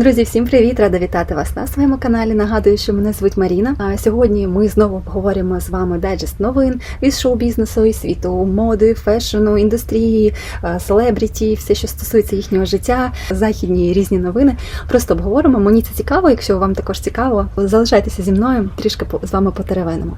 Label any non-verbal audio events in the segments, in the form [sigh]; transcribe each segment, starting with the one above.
Друзі, всім привіт! Рада вітати вас на своєму каналі. Нагадую, що мене звуть Маріна. А сьогодні ми знову поговоримо з вами дайджест новин із шоу-бізнесу, і світу, моди, фешену, індустрії, е, селебріті, все, що стосується їхнього життя, західні різні новини. Просто обговоримо. Мені це цікаво. Якщо вам також цікаво, залишайтеся зі мною, трішки з вами потеревенимо.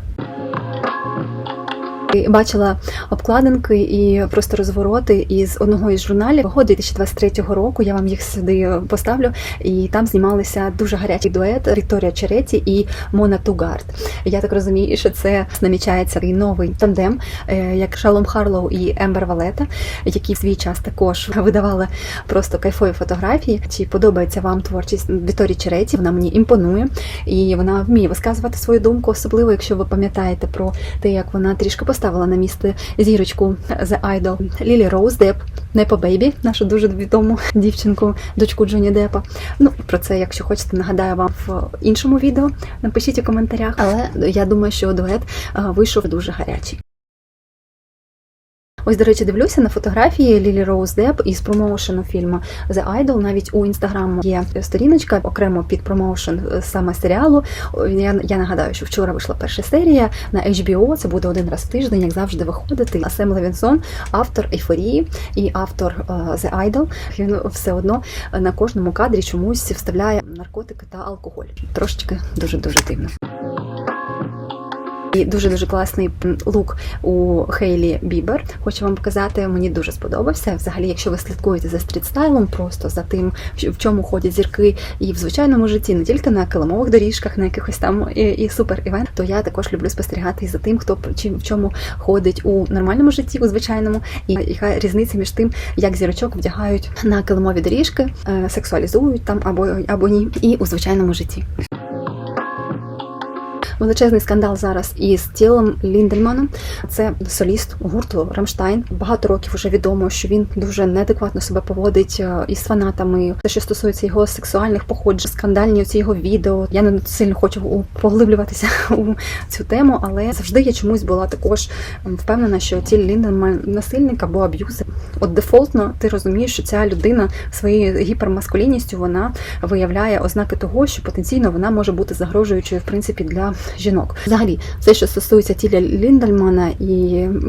І Бачила обкладинки і просто розвороти із одного із журналів Го 2023 року. Я вам їх сюди поставлю. І там знімалися дуже гарячий дует Вікторія Череті і Мона Тугард. Я так розумію, що це намічається такий новий тандем, е, як Шалом Харлоу і Ембер Валета, які в свій час також видавали просто кайфові фотографії. Чи подобається вам творчість Вікторії Череті? Вона мені імпонує і вона вміє висказувати свою думку, особливо якщо ви пам'ятаєте про те, як вона трішки поставила на місце зірочку The Idol Лілі Роуз Деп, Непо Бейбі, нашу дуже відому дівчинку, дочку Джоні Депа. Ну про це, якщо хочете, нагадаю вам в іншому відео. Напишіть у коментарях. Але я думаю, що дует вийшов дуже гарячий. Ось, до речі, дивлюся на фотографії Лілі Роуз Деп із промоушену фільму The Idol. Навіть у інстаграму є сторіночка окремо під промоушен е, саме серіалу. Я, я нагадаю, що вчора вийшла перша серія на HBO. Це буде один раз в тиждень, як завжди, виходити. А Сем Левінсон, автор ейфорії і автор е, The Idol. Він все одно на кожному кадрі чомусь вставляє наркотики та алкоголь. Трошечки дуже дуже дивно. І дуже дуже класний лук у Хейлі Бібер. Хочу вам показати, мені дуже сподобався. Взагалі, якщо ви слідкуєте за стрітстайлом, просто за тим, в чому ходять зірки, і в звичайному житті, не тільки на килимових доріжках, на якихось там і, і супер івент, то я також люблю спостерігати і за тим, хто п- чи в чому ходить у нормальному житті, у звичайному, і яка різниця між тим, як зірочок вдягають на килимові доріжки, е, сексуалізують там або або ні, і у звичайному житті. Величезний скандал зараз із тілом Ліндельманом. Це соліст гурту Рамштайн. Багато років вже відомо, що він дуже неадекватно себе поводить е, із фанатами. Те, що стосується його сексуальних походжень, скандальні ці його відео. Я не сильно хочу поглиблюватися [laughs] у цю тему, але завжди я чомусь була також впевнена, що тіль Ліндельман насильник або аб'юзер. От дефолтно ти розумієш, що ця людина своєю гіпермаскулінністю вона виявляє ознаки того, що потенційно вона може бути загрожуючою в принципі для жінок. Взагалі, все, що стосується тіля Ліндельмана, і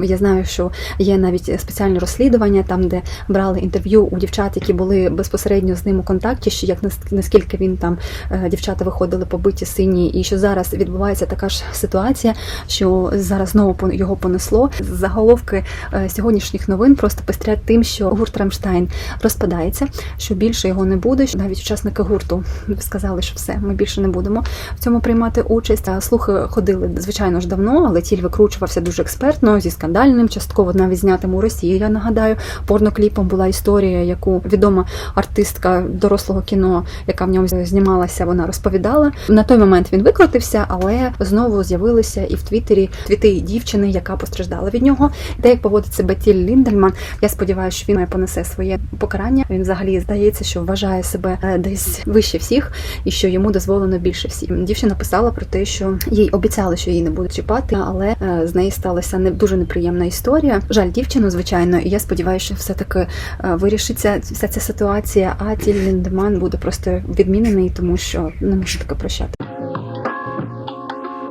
я знаю, що є навіть спеціальні розслідування, там де брали інтерв'ю у дівчат, які були безпосередньо з ним у контакті, що як наскільки він там е, дівчата виходили побиті сині, і що зараз відбувається така ж ситуація, що зараз знову його понесло. Заголовки е, сьогоднішніх новин просто пестрять тим, що гурт Рамштайн розпадається, що більше його не буде. Навіть учасники гурту сказали, що все, ми більше не будемо в цьому приймати участь. Слухи ходили звичайно ж давно, але тіль викручувався дуже експертно зі скандальним, частково навіть знятим у Росії. Я нагадаю, порнокліпом була історія, яку відома артистка дорослого кіно, яка в ньому знімалася, вона розповідала. На той момент він викрутився, але знову з'явилися і в Твіттері твіти дівчини, яка постраждала від нього. Те, як поводить себе тіль Ліндельман, я сподіваюся, що він понесе своє покарання. Він взагалі здається, що вважає себе е, десь вище всіх і що йому дозволено більше всіх. Дівчина писала про те, що їй обіцяли, що її не будуть чіпати, але е, з неї сталася не дуже неприємна історія. Жаль дівчину, звичайно, і я сподіваюся, що все таки вирішиться вся ця ситуація. А тіль Ліндеман буде просто відмінений, тому що не може таке прощати.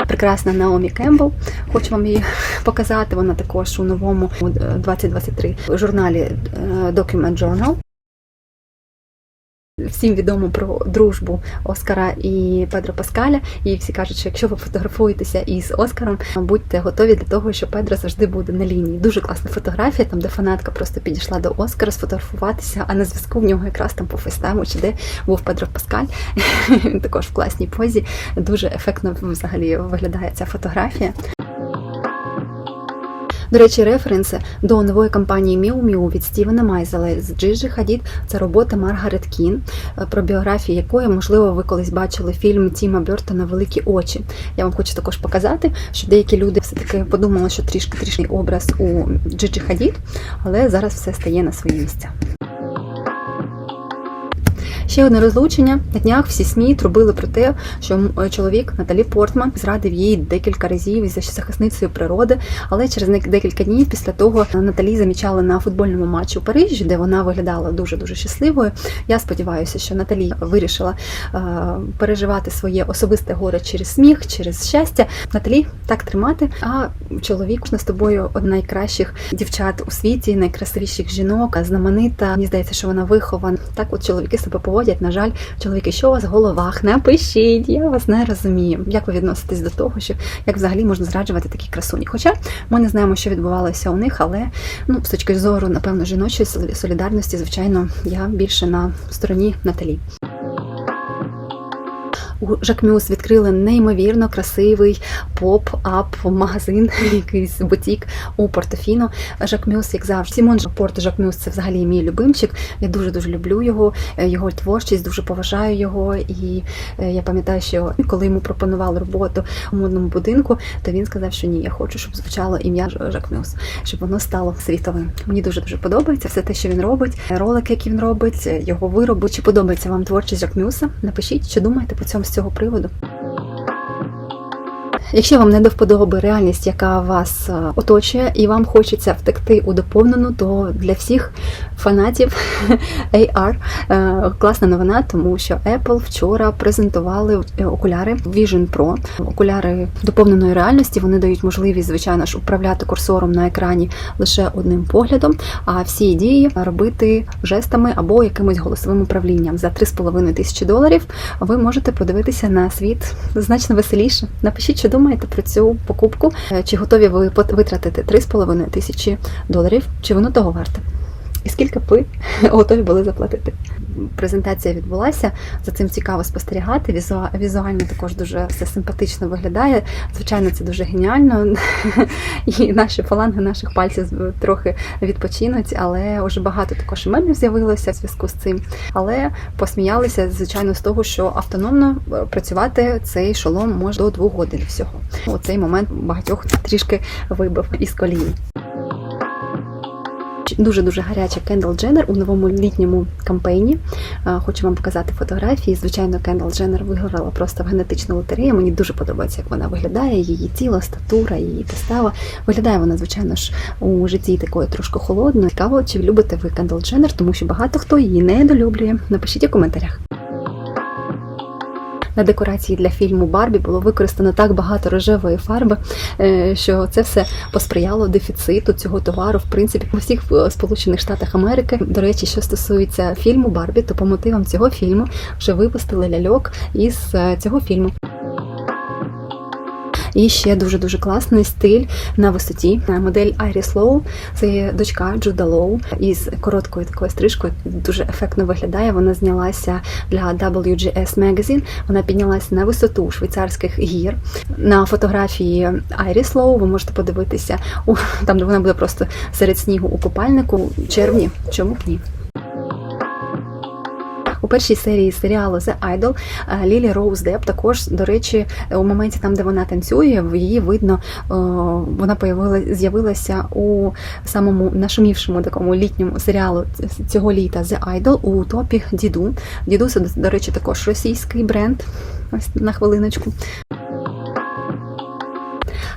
Прекрасна Наомі Кембл, хочу вам її [laughs] показати. Вона також у новому е, 2023 журналі е, Document Journal. Всім відомо про дружбу Оскара і Педро Паскаля. І всі кажуть, що якщо ви фотографуєтеся із Оскаром, будьте готові для того, що Педро завжди буде на лінії. Дуже класна фотографія, там де фанатка просто підійшла до Оскара сфотографуватися, а на зв'язку в нього якраз там по фейстайму чи де був Педро Паскаль. [laughs] Він також в класній позі. Дуже ефектно взагалі виглядає ця фотографія. До речі, референси до нової кампанії Міу Міу від Стівена Майзела з Джиджі Хадід це робота Маргарет Кін, е, про біографію якої, можливо, ви колись бачили фільм Тіма Бертона Великі очі. Я вам хочу також показати, що деякі люди все-таки подумали, що трішки трішний образ у Джиджі Хадід, але зараз все стає на свої місця. Ще одне розлучення на днях всі СМІ трубили про те, що чоловік Наталі Портман зрадив їй декілька разів із захисницею природи. Але через декілька днів після того Наталі замічали на футбольному матчі у Парижі, де вона виглядала дуже дуже щасливою. Я сподіваюся, що Наталі вирішила е, переживати своє особисте горе через сміх, через щастя. Наталі так тримати. А чоловік з тобою одна найкращих дівчат у світі, найкрасивіших жінок, знаменита. Мені здається, що вона вихована. Так, от чоловіки себе поводять. На жаль, чоловіки, що у вас в головах? Напишіть, я вас не розумію. Як ви відноситесь до того, що як взагалі можна зраджувати такі красуні? Хоча ми не знаємо, що відбувалося у них, але ну з точки зору, напевно, жіночої солі- солідарності, звичайно, я більше на стороні Наталі. У Жакмюс відкрили неймовірно красивий поп-ап магазин, [laughs] якийсь бутік у Портофіно. Жакмюс, як завжди, Сімон Порто Жакмюс це взагалі мій любимчик. Я дуже дуже люблю його, е, його творчість, дуже поважаю його. І е, я пам'ятаю, що коли йому пропонували роботу у модному будинку, то він сказав, що ні, я хочу, щоб звучало ім'я Жакмюс, щоб воно стало світовим. Мені дуже дуже подобається все те, що він робить, ролики, які він робить, його вироби. Чи подобається вам творчість Жакмюса? Напишіть, що думаєте по цьому цього приводу. Якщо вам не до вподоби реальність, яка вас е, оточує, і вам хочеться втекти у доповнену, то для всіх фанатів [laughs] AR е, класна новина, тому що Apple вчора презентували е, окуляри Vision Pro. Окуляри доповненої реальності вони дають можливість, звичайно ж, управляти курсором на екрані лише одним поглядом, а всі дії робити жестами або якимось голосовим управлінням. За 3,5 тисячі доларів ви можете подивитися на світ значно веселіше. Напишіть, що думаєте про цю покупку, Е, чи готові ви витратити 3,5 тисячі доларів, чи воно того варте? І скільки б ви [laughs] готові були заплатити? Презентація відбулася. За цим цікаво спостерігати. Візуа- Візуально також дуже все симпатично виглядає. Звичайно, це дуже геніально. [laughs] І наші фаланги наших пальців трохи відпочинуть, але вже багато також мемів з'явилося в зв'язку з цим. Але посміялися, звичайно, з того, що автономно е, працювати цей шолом може до двох годин всього. У цей момент багатьох трішки вибив із колії. Дуже дуже гаряча Кендал Дженнер у новому літньому кампейні. Хочу вам показати фотографії. Звичайно, Кендал Дженнер виграла просто в генетичну лотерею. Мені дуже подобається, як вона виглядає, її тіло, статура, її постава. Виглядає вона, звичайно ж, у житті такою трошки холодною. Цікаво, чи любите ви Кендал Дженнер, тому що багато хто її недолюблює. Напишіть у коментарях. На декорації для фільму Барбі було використано так багато рожевої фарби, е, що це все посприяло дефіциту цього товару, в принципі, у всіх е, Сполучених Штатах Америки. До речі, що стосується фільму Барбі, то по мотивам цього фільму вже випустили ляльок із е, цього фільму. І ще дуже дуже класний стиль на висоті. Модель Iris Low, це є дочка Джуда Лоу із короткою такою стрижкою. Дуже ефектно виглядає. Вона знялася для WGS Magazine. Вона піднялася на висоту швейцарських гір. На фотографії Iris Low ви можете подивитися у там, де вона буде просто серед снігу у купальнику в червні. Чому б ні? У першій серії серіалу The Idol е, Лілі Роуз Деп також, до речі, у моменті там, де вона танцює, її видно, е, вона з'явилася у самому нашумівшому такому літньому серіалу цього літа The Idol у топі Діду. Діду це, до речі, також російський бренд. Ось на хвилиночку.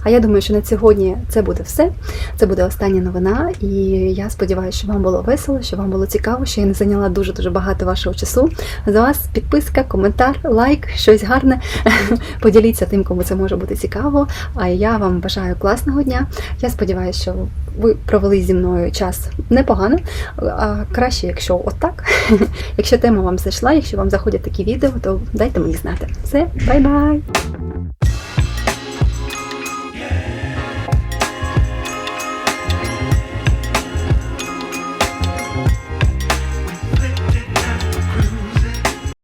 А я думаю, що на сьогодні це буде все. Це буде остання новина, і я сподіваюся, що вам було весело, що вам було цікаво, що я не зайняла дуже дуже багато вашого часу. За вас підписка, коментар, лайк, щось гарне. [laughs] Поділіться тим, кому це може бути цікаво. А я вам бажаю класного дня. Я сподіваюся, що ви провели зі мною час непогано, а краще, якщо отак. [laughs] Якщо тема вам зайшла, якщо вам заходять такі відео, то дайте мені знати. Все, бай-бай!